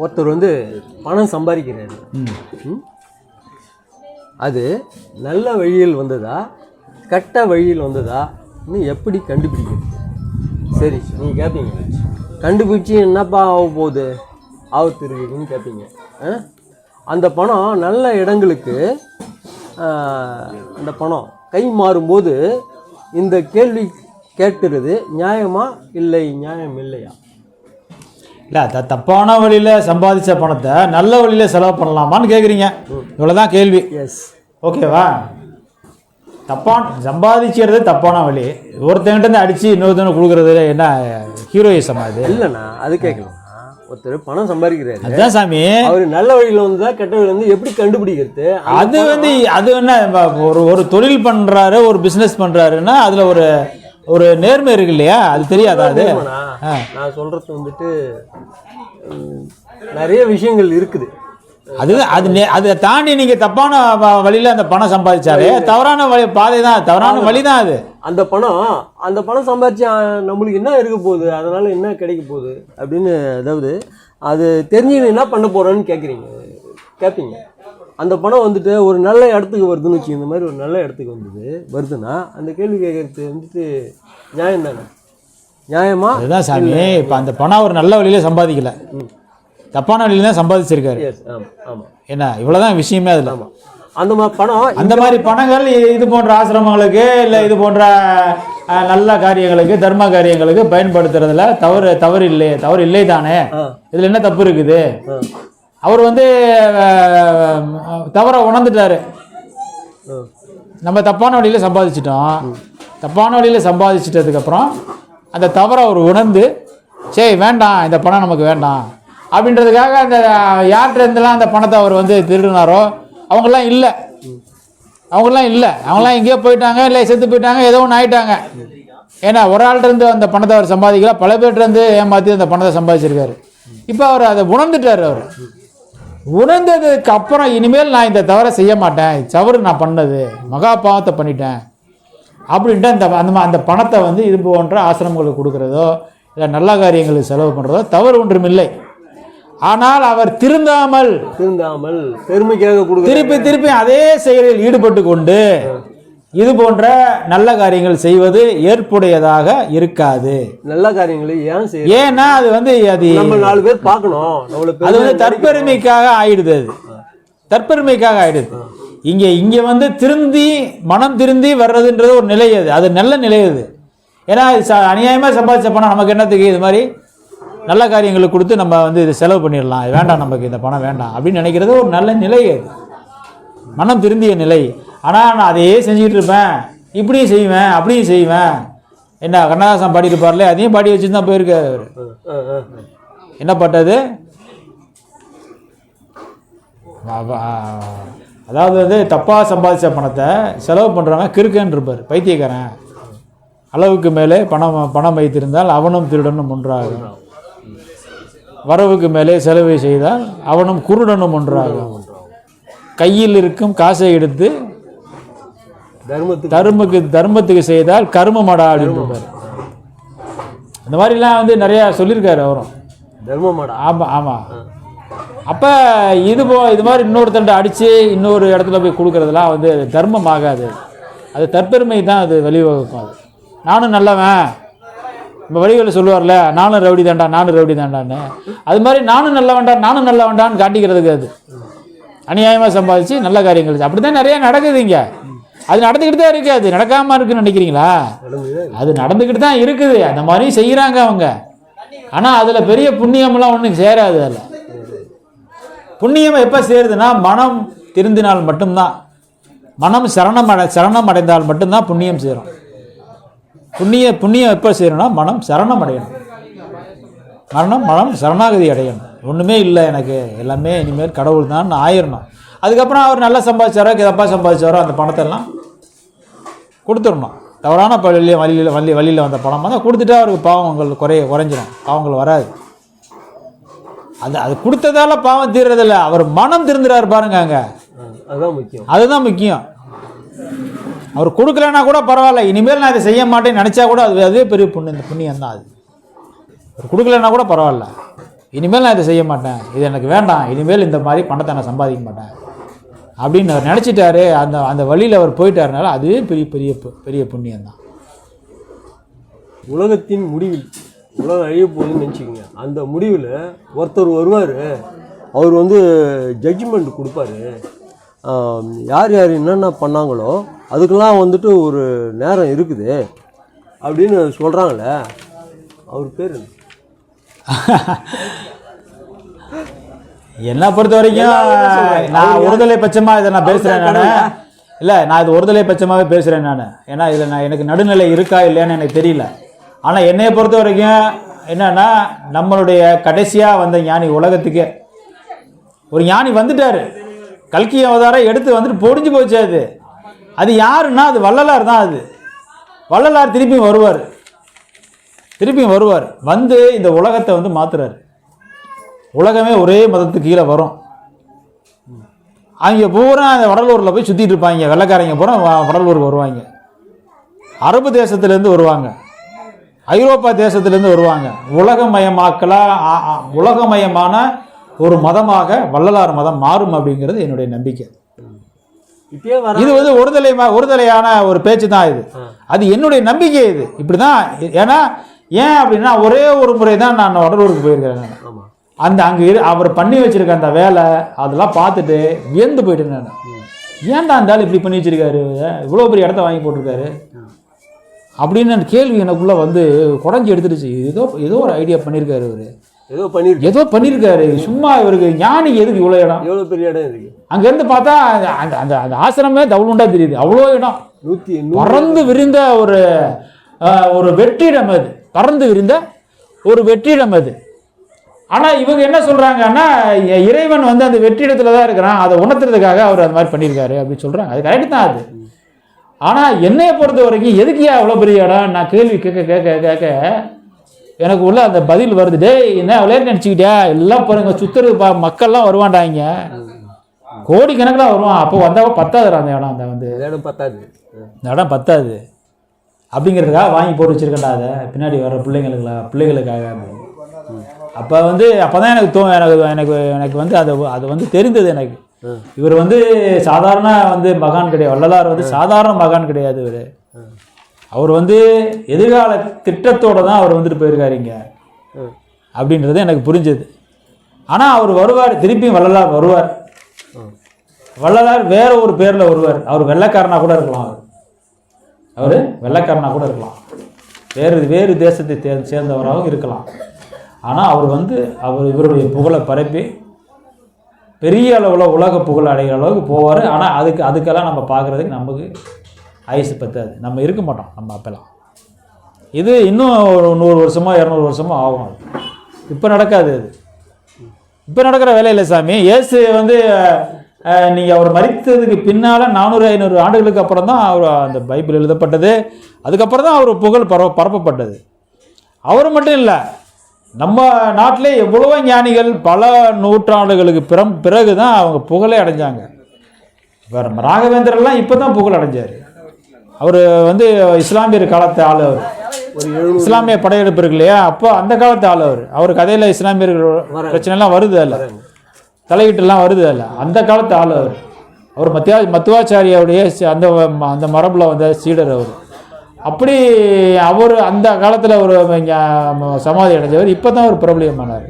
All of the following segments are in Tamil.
ஒருத்தர் வந்து பணம் சம்பாதிக்கிறாரு? அது நல்ல வழியில் வந்ததா? கெட்ட வழியில் வந்ததா? இன்னும் எப்படி கண்டுபிடிக்கிறது? சரி நீங்கள் கேட்பீங்க கண்டுபிடிச்சி என்னப்பா ஆக போகுது? ஆபத்து இருக்குதுன்னு கேட்பீங்க? அந்த பணம் நல்ல இடங்களுக்கு அந்த பணம் கை மாறும்போது இந்த கேள்வி கேட்கிறது நியாயமா இல்லை நியாயம் இல்லையா? இல்லை த தப்பான வழியில் சம்பாதிச்ச பணத்தை நல்ல வழியில் செலவு பண்ணலாமான்னு கேட்குறீங்க இவ்வளோதான் கேள்வி. எஸ் ஓகேவா? தப்பான சம்பாதிக்கிறது தப்பான வழி. ஒருத்தங்கிட்ட அடித்து இன்னொருத்தவங்க கொடுக்குறது என்ன ஹீரோயிசமா இது இல்லைண்ணா அது கேட்கலாம் ஒருத்தர் பணம் சம்பாதிக்கிறாரு. அதுதான் சாமி. அவர் நல்ல வழியில் வந்ததா கெட்ட வழியில் வந்து எப்படி கண்டுபிடிக்கிறது? அது வந்து அது என்ன ஒரு ஒரு தொழில் பண்ணுறாரு ஒரு பிஸ்னஸ் பண்ணுறாருன்னா அதில் ஒரு ஒரு நேர்மை இருக்கு இல்லையா? அது தெரியாதா அது? நான் சொல்றது வந்துட்டு நிறைய விஷயங்கள் இருக்குது. அது அது அதை தாண்டி நீங்கள் தப்பான வழியில் அந்த பணம் சம்பாதிச்சாரு தவறான வழி பாதை தான் தவறான வழி தான். அது. அந்த பணம் அந்த பணம் சம்பாதிச்சு நம்மளுக்கு என்ன இருக்க போகுது? அதனால என்ன கிடைக்க போகுது? அப்படின்னு அதாவது அது தெரிஞ்சு என்ன பண்ண போறேன்னு கேட்குறீங்க கேட்பீங்க அந்த பணம் வந்துட்டு ஒரு நல்ல இடத்துக்கு வருதுன்னு வச்சு இந்த மாதிரி ஒரு நல்ல இடத்துக்கு வந்தது. வருதுன்னா அந்த கேள்வி கேட்கறது வந்துட்டு நியாயம் தானே? நியாயமா? அதுதான் சாமி. இப்போ அந்த பணம் ஒரு நல்ல வழியில் சம்பாதிக்கல. தப்பான வழியில தான் சம்பாதிச்சிருக்காரு. என்ன இவ்வளோதான் விஷயமே அதில். ஆமாம் அந்த மாதிரி பணம் அந்த மாதிரி பணங்கள் இது போன்ற ஆசிரமங்களுக்கு இல்லை இது போன்ற நல்ல காரியங்களுக்கு தர்ம காரியங்களுக்கு பயன்படுத்துறதுல தவறு தவறு இல்லை தவறு இல்லை தானே இதில் என்ன தப்பு இருக்குது? அவர் வந்து தவற உணர்ந்துட்டாரு. நம்ம தப்பான வழியில் சம்பாதிச்சிட்டோம். தப்பான வழியில் சம்பாதிச்சிட்டதுக்கப்புறம் அந்த தவறை அவர் உணர்ந்து சரி வேண்டாம் இந்த பணம் நமக்கு வேண்டாம். அப்படின்றதுக்காக அந்த யார்கிட்ட இருந்தெல்லாம் அந்த பணத்தை அவர் வந்து திருடினாரோ அவங்கெல்லாம் இல்லை. அவங்கெல்லாம் இல்லை. அவங்கெல்லாம் எங்கேயோ போயிட்டாங்க இல்லை செத்து போயிட்டாங்க ஏதோ ஒன்று ஆயிட்டாங்க. ஏன்னா ஒரு ஆள்கிட்ட இருந்து அந்த பணத்தை அவர் சம்பாதிக்கல பல பேர்ட்ட இருந்து ஏமாற்றி அந்த பணத்தை சம்பாதிச்சிருக்காரு. இப்போ அவர் அதை உணர்ந்துட்டார் அவர். உணர்ந்ததுக்கு அப்புறம் இனிமேல் நான் இந்த தவறை செய்ய மாட்டேன். தவறு நான் பண்ணது. மகா பாவத்தை பண்ணிட்டேன். அப்படின்ட்டு அந்த அந்த அந்த பணத்தை வந்து இது போன்ற ஆசிரமங்களுக்கு கொடுக்குறதோ இல்லை நல்ல காரியங்களுக்கு செலவு பண்ணுறதோ தவறு ஒன்றும் இல்லை. ஆனால் அவர் திருந்தாமல் திருந்தாமல் பெருமைக்காக திருப்பி திருப்பி அதே செயலில் ஈடுபட்டு கொண்டு இது போன்ற நல்ல காரியங்கள் செய்வது ஏற்புடையதாக இருக்காது. நல்ல காரியங்களை ஏன் செய்ய ஏன்னா அது வந்து அது நம்ம நாலு பேர் பார்க்கணும். அது வந்து தற்பெருமைக்காக ஆயிடுது அது. தற்பெருமைக்காக ஆயிடுது. இங்க இங்க வந்து திருந்தி மனம் திருந்தி வர்றதுன்றது ஒரு நிலை அது. அது நல்ல நிலை அது. ஏன்னா அநியாயமாக சம்பாதிச்ச பணம் நமக்கு என்னத்துக்கு? இது மாதிரி நல்ல காரியங்களுக்கு கொடுத்து நம்ம வந்து இது செலவு பண்ணிடலாம். வேண்டாம் நமக்கு இந்த பணம் வேண்டாம் அப்படின்னு நினைக்கிறது ஒரு நல்ல நிலை அது. மனம் திருந்திய நிலை. ஆனால் நான் அதையே செஞ்சுக்கிட்டு இருப்பேன். இப்படியும் செய்வேன் அப்படியும் செய்வேன். என்ன கண்ணதாசன் பாடியிருப்பார்ல அதையும் பாடி வச்சு தான் போயிருக்காரு அவர். என்ன பட்டது அதாவது வந்து தப்பாக சம்பாதிச்ச பணத்தை செலவு பண்ணுறவங்க கிறுக்கன் இருப்பார் பைத்தியக்காரன். அளவுக்கு மேலே பணம் பணம் வைத்திருந்தால் அவனும் திருடனும் ஒன்றாகும். வரவுக்கு மேலே செலவு செய்தால் அவனும் குருடனும் ஒன்றாகும். கையில் இருக்கும் காசை எடுத்து தர்மத்துக்கு தர்மத்துக்கு செய்தால் கருமமடா அப்படின்றார் இந்த மாதிரிலாம் வந்து நிறையா சொல்லியிருக்காரு அவரும். தர்மமாடா ஆமாம் ஆமாம் அப்போ இது போ இது மாதிரி இன்னொருத்தண்ட அடித்து இன்னொரு இடத்துல போய் கொடுக்குறதெல்லாம் வந்து தர்மம் ஆகாது. அது தற்பெருமை தான் அது வழிவகுக்கும் அது. நானும் நல்லவன். இப்போ வழிகளில் சொல்லுவார்ல நானும் ரவுடி தாண்டா நானும் ரவுடி தாண்டான்னு அது மாதிரி நானும் நல்ல வேண்டாம் நானும் நல்ல வேண்டான்னு காட்டிக்கிறதுக்கு அது. அநியாயமாக சம்பாதிச்சு நல்ல காரியங்கள். அப்படி தான் நிறைய நடக்குது இங்கே. அது நடந்துக்கிட்டு தான் இருக்குது அது நடக்காமல் இருக்குன்னு நினைக்கிறீங்களா? அது நடந்துக்கிட்டு தான் இருக்குது. அந்த மாதிரியும் செய்கிறாங்க அவங்க. ஆனால் அதில் பெரிய புண்ணியமெல்லாம் ஒன்றும் சேராது அதில். புண்ணியம் எப்போ சேருதுன்னா மனம் திருந்தினால் மட்டும்தான். மனம் சரணம் அடை சரணம் அடைந்தால் மட்டும்தான் புண்ணியம் சேரும். புண்ணிய புண்ணியம் எப்போ சேரும்னா மனம் சரணம் அடையணும். மரணம் மனம் சரணாகதி அடையணும். ஒன்றுமே இல்லை எனக்கு. எல்லாமே இனிமேல் கடவுள் தான் ஆயிரணும். அதுக்கப்புறம் அவர் நல்லா சம்பாதிச்சாரோ தப்பாக சம்பாதிச்சாரோ அந்த பணத்தெல்லாம் கொடுத்துடணும். தவறான வழியில் வழியில் வழி வழியில் வந்த பணம் தான் கொடுத்துட்டா அவருக்கு பாவங்கள் குறைய குறைஞ்சிரும். பாவங்கள் வராது. அது அது கொடுத்ததால பாவம் தீர்றதில்ல. அவர் மனம் திருந்துறாரு பாருங்க அங்க. அதுதான் முக்கியம். அதுதான் முக்கியம். அவர் கொடுக்கலன்னா கூட பரவாயில்ல. இனிமேல் நான் இதை செய்ய மாட்டேன்னு நினச்சா கூட அது அதுவே பெரிய புண்ணியம் இந்த புண்ணியம் தான் அது. அவர் கொடுக்கலன்னா கூட பரவாயில்ல. இனிமேல் நான் இதை செய்ய மாட்டேன். இது எனக்கு வேண்டாம். இனிமேல் இந்த மாதிரி பணத்தை நான் சம்பாதிக்க மாட்டேன். அப்படின்னு அவர் நினச்சிட்டாரு அந்த அந்த வழியில் அவர் போயிட்டாருனால அதுவே பெரிய பெரிய பெரிய புண்ணியம் தான் உலகத்தின் முடிவில் உலகம் அழிய போகுதுன்னு நினச்சிக்கோங்க. அந்த முடிவில் ஒருத்தர் வருவார். அவர் வந்து ஜட்ஜ்மெண்ட் கொடுப்பாரு. யார் யார் என்னென்ன பண்ணாங்களோ அதுக்கெல்லாம் வந்துட்டு ஒரு நேரம் இருக்குது அப்படின்னு சொல்கிறாங்களே அவர் பேர் என்ன? பொறுத்த வரைக்கும் நான் ஒருதலை பட்சமா இதை நான் பேசுறேன் நான். இல்லை நான் இது ஒருதலை பட்சமாகவே பேசுகிறேன் நான். ஏன்னா இதில் நான் எனக்கு நடுநிலை இருக்கா இல்லையான்னு எனக்கு தெரியல. ஆனால் என்னைய பொறுத்த வரைக்கும் என்னன்னா நம்மளுடைய கடைசியாக வந்த ஞானி உலகத்துக்கே. ஒரு ஞானி வந்துட்டாரு. கல்கி அவதாரம் எடுத்து வந்துட்டு பொடிஞ்சு போச்சு அது. அது யாருன்னா அது வள்ளலார் தான் அது. வள்ளலார் திருப்பியும் வருவார். திருப்பியும் வருவார். வந்து இந்த உலகத்தை வந்து மாத்துறாரு. உலகமே ஒரே மதத்துக்கு கீழே வரும். அவங்க பூரா அந்த வடலூரில் போய் சுற்றிட்டு இருப்பாங்க. வெள்ளைக்காரங்க பூரா வடலூருக்கு வருவாங்க. அரபு தேசத்துலேருந்து வருவாங்க. ஐரோப்பா தேசத்துலேருந்து வருவாங்க. உலகமயமாக்கலாக உலகமயமான ஒரு மதமாக வள்ளலார் மதம் மாறும் அப்படிங்கிறது என்னுடைய நம்பிக்கை. இது வந்து ஒருதலை ம- ஒருதலையான ஒரு பேச்சு தான் இது அது என்னுடைய நம்பிக்கை இது. இப்படி தான் ஏன்னா ஏன் அப்படின்னா ஒரே ஒரு முறை தான் நான் வடலூருக்கு போயிருக்கிறேன். அந்த அங்கே இரு அவர் பண்ணி வச்சிருக்க அந்த வேலை அதெல்லாம் பார்த்துட்டு வியந்து போயிட்டேன் நான். ஏன்டா அந்த ஆள் இப்படி பண்ணி வச்சிருக்காரு? இவ்வளோ பெரிய இடத்த வாங்கி போட்டிருக்காரு. அப்படின்னு அந்த கேள்வி எனக்குள்ள வந்து குடஞ்சி எடுத்துடுச்சு. ஏதோ ஏதோ ஒரு ஐடியா பண்ணியிருக்காரு இவர் ஏதோ பண்ணியிருக்கு ஏதோ பண்ணியிருக்காரு சும்மா இவருக்கு ஞானிக்கு எதுக்கு இவ்வளோ இடம்? எவ்வளோ பெரிய இடம் இருக்கு? அங்கேருந்து பார்த்தா அந்த- அந்த அந்த ஆசிரமே தவுளுண்டா தெரியுது. அவ்வளோ இடம். நூற்றி பறந்து விரிந்த ஒரு ஒரு வெற்றிடம் அது. பறந்து விரிந்த ஒரு வெற்றிடம் அது. ஆனால் இவங்க என்ன சொல்கிறாங்கன்னா இறைவன் வந்து அந்த வெற்றிடத்துல தான் இருக்கிறான். அதை உணர்த்துறதுக்காக அவர் அந்த மாதிரி பண்ணியிருக்காரு அப்படின்னு சொல்கிறாங்க அது கரெக்ட் தான் அது. ஆனால் என்னைய பொறுத்த வரைக்கும் எதுக்கியா அவ்வளோ பெரிய இடம்? நான் கேள்வி கேட்க கேட்க கேட்க எனக்கு உள்ள அந்த பதில் வருது. டேய் என்ன விளையாட்டு நினச்சிக்கிட்டியா? எல்லாம் பாருங்க சுத்துறது பா மக்கள்லாம் வருவான்டாங்க. கோடி கணக்கில் வருவான். அப்போ வந்தால் பத்தாதுடா அந்த இடம். அந்த வந்து பத்தாது. இந்த இடம் பத்தாது. அப்படிங்கிறதுக்காக வாங்கி போட்டு வச்சிருக்கேன்டா அதை. பின்னாடி வர பிள்ளைங்களுக்குலாம் பிள்ளைகளுக்காக. அப்போ வந்து அப்போ தான் எனக்கு தோ எனக்கு எனக்கு எனக்கு வந்து அது அது வந்து தெரிந்தது எனக்கு. இவர் வந்து சாதாரண வந்து மகான் கிடையாது. வள்ளலார் வந்து சாதாரண மகான் கிடையாது இவர். அவர் வந்து எதிர்கால திட்டத்தோட தான் அவர் வந்துட்டு போயிருக்காரு இங்க. ம். அப்படின்றது எனக்கு புரிஞ்சது. ஆனால் அவர் வருவார் திருப்பியும் வள்ளலார் வருவார். வள்ளலார் வேற ஒரு பேர்ல வருவார். அவர் வெள்ளைக்காரனா கூட இருக்கலாம் அவர். அவர் வெள்ளைக்காரனா கூட இருக்கலாம். வேறு வேறு தேசத்தை சேர்ந்தவராகவும் இருக்கலாம். ஆனால் அவர் வந்து அவர் இவருடைய புகழை பரப்பி பெரிய அளவில் உலக புகழ் அடைகிற அளவுக்கு போவார். ஆனால் அதுக்கு அதுக்கெல்லாம் நம்ம பார்க்குறதுக்கு நமக்கு ஆயுசு பற்றாது நம்ம இருக்க மாட்டோம் நம்ம அப்பெல்லாம். இது இன்னும் ஒரு நூறு வருஷமோ இரநூறு வருஷமோ ஆகும் அது. இப்போ நடக்காது அது. இப்போ நடக்கிற வேலையில் சாமி. இயேசு வந்து நீங்கள் அவர் மறித்ததுக்கு பின்னால் நானூறு ஐநூறு ஆண்டுகளுக்கு அப்புறம் தான் அவர் அந்த பைபிள் எழுதப்பட்டது. அதுக்கப்புறம் தான் அவர் புகழ் பரவ பரப்பப்பட்டது. அவர் மட்டும் இல்லை நம்ம நாட்டிலே எவ்வளவோ ஞானிகள் பல நூற்றாண்டுகளுக்கு பிறம் பிறகு தான் அவங்க புகழே அடைஞ்சாங்க. இப்போ நம்ம ராகவேந்திரன்லாம் இப்போ தான் புகழ் அடைஞ்சார். அவர் வந்து இஸ்லாமியர் காலத்து ஆள் அவர். இஸ்லாமிய படையெடுப்பு இருக்கு இல்லையா? அப்போ அந்த காலத்து ஆள் அவர். அவர் கதையில் இஸ்லாமியர்கள் பிரச்சனைலாம் வருது அல்ல. தலையீட்டுலாம் வருது அல்ல. அந்த காலத்து ஆள் அவர். அவர் மத்தியா மத்துவாச்சாரியாவுடைய அந்த அந்த மரபில் வந்த சீடர் அவர். அப்படி அவர் அந்த காலத்தில் ஒரு சமாதி அடைஞ்சவர். இப்போ தான் அவர் பிரபலியமானார்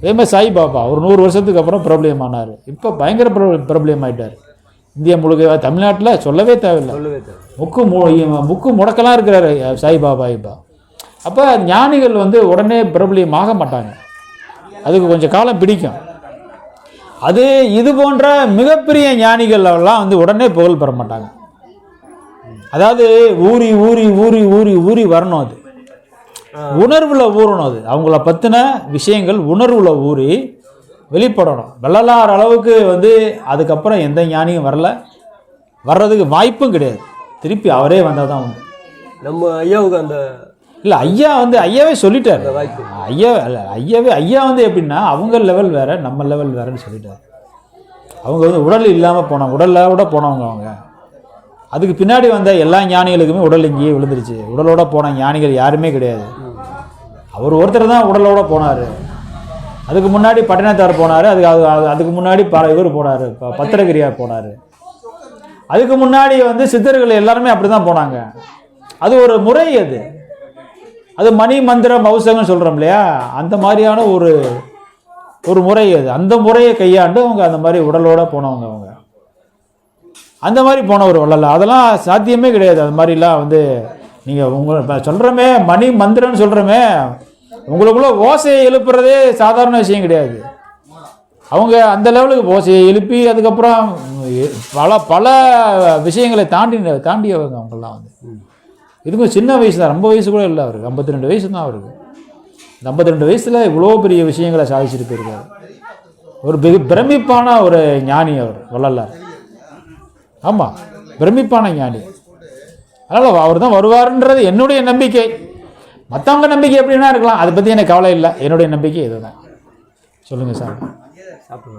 அதே மாதிரி சாய்பாபா ஒரு நூறு வருஷத்துக்கு அப்புறம் பிரபலியமானார் இப்போ பயங்கர பிரபல பிரபலியம் ஆயிட்டார். இந்தியா முழுக்க தமிழ்நாட்டில் சொல்லவே தேவையில்லை. முக்கு மு முக்கு முடக்கெல்லாம் இருக்கிறாரு சாய்பாபா இப்போ. அப்போ ஞானிகள் வந்து உடனே பிரபலியம் ஆக மாட்டாங்க. அதுக்கு கொஞ்சம் காலம் பிடிக்கும். அது இது போன்ற மிகப்பெரிய ஞானிகள் எல்லாம் வந்து உடனே புகழ் பெற மாட்டாங்க. அதாவது ஊறி ஊறி ஊறி ஊறி ஊறி வரணும் அது. உணர்வுல ஊறணும் அது. அவங்கள பற்றின விஷயங்கள் உணர்வுல ஊறி வெளிப்படணும். வள்ளலார் அளவுக்கு வந்து அதுக்கப்புறம் எந்த ஞானியும் வரல. வர்றதுக்கு வாய்ப்பும் கிடையாது. திருப்பி அவரே வந்தால் தான் உண்டு. நம்ம ஐயாவுக்கு அந்த இல்லை ஐயா வந்து ஐயாவே சொல்லிட்டார். ஐயா இல்ல, ஐயாவே ஐயா வந்து எப்படின்னா அவங்க லெவல் வேற நம்ம லெவல் வேறன்னு சொல்லிட்டார். அவங்க வந்து உடல் இல்லாமல் போனவங்க உடலோட போனவங்க அவங்க. அதுக்கு பின்னாடி வந்த எல்லா ஞானிகளுக்குமே உடல் இங்கேயே விழுந்துருச்சு. உடலோட போன ஞானிகள் யாருமே கிடையாது. அவர் ஒருத்தர் தான் உடலோட போனார். அதுக்கு முன்னாடி பட்டினத்தார் போனார். அதுக்கு அது- அதுக்கு முன்னாடி ப இவர் போனார். பத்திரகிரியார் போனார். அதுக்கு முன்னாடி வந்து சித்தர்கள் எல்லாருமே அப்படி தான் போனாங்க. அது ஒரு முறை அது. அது மணி மந்திரம் மௌசகம்னு சொல்கிறோம் இல்லையா? அந்த மாதிரியான ஒரு ஒரு முறை அது. அந்த முறையை கையாண்டு அவங்க அந்த மாதிரி உடலோட போனவங்க அவங்க. அந்த மாதிரி போனவர் ஒரு அதெல்லாம் சாத்தியமே கிடையாது. அது மாதிரிலாம் வந்து நீங்கள் உங்களை இப்போ சொல்கிறோமே மணி மந்திரம்னு சொல்கிறோமே உங்களுக்குள்ள ஓசையை எழுப்புறதே சாதாரண விஷயம் கிடையாது. அவங்க அந்த லெவலுக்கு ஓசையை எழுப்பி அதுக்கப்புறம் பல பல விஷயங்களை தாண்டி தாண்டியவங்க அவங்கெல்லாம் வந்து. இதுக்கும் சின்ன வயசு தான். ரொம்ப வயசு கூட இல்லை அவருக்கு. ஐம்பத்தி ரெண்டு வயசு தான் அவருக்கு. இந்த ஐம்பத்தி ரெண்டு வயசில் இவ்வளோ பெரிய விஷயங்களை சாதிச்சுட்டு போயிருக்காரு. ஒரு பிரமிப்பான ஒரு ஞானி அவர் வள்ளலார் ஆமாம் பிரமிப்பான ஞானி. அதனால் அவர் தான் வருவாருன்றது என்னுடைய நம்பிக்கை. மற்றவங்க நம்பிக்கை எப்படின்னா இருக்கலாம் அதை பற்றி எனக்கு கவலை இல்லை. என்னுடைய நம்பிக்கை இதுதான். சொல்லுங்கள் சார். சாப்பிடுங்க.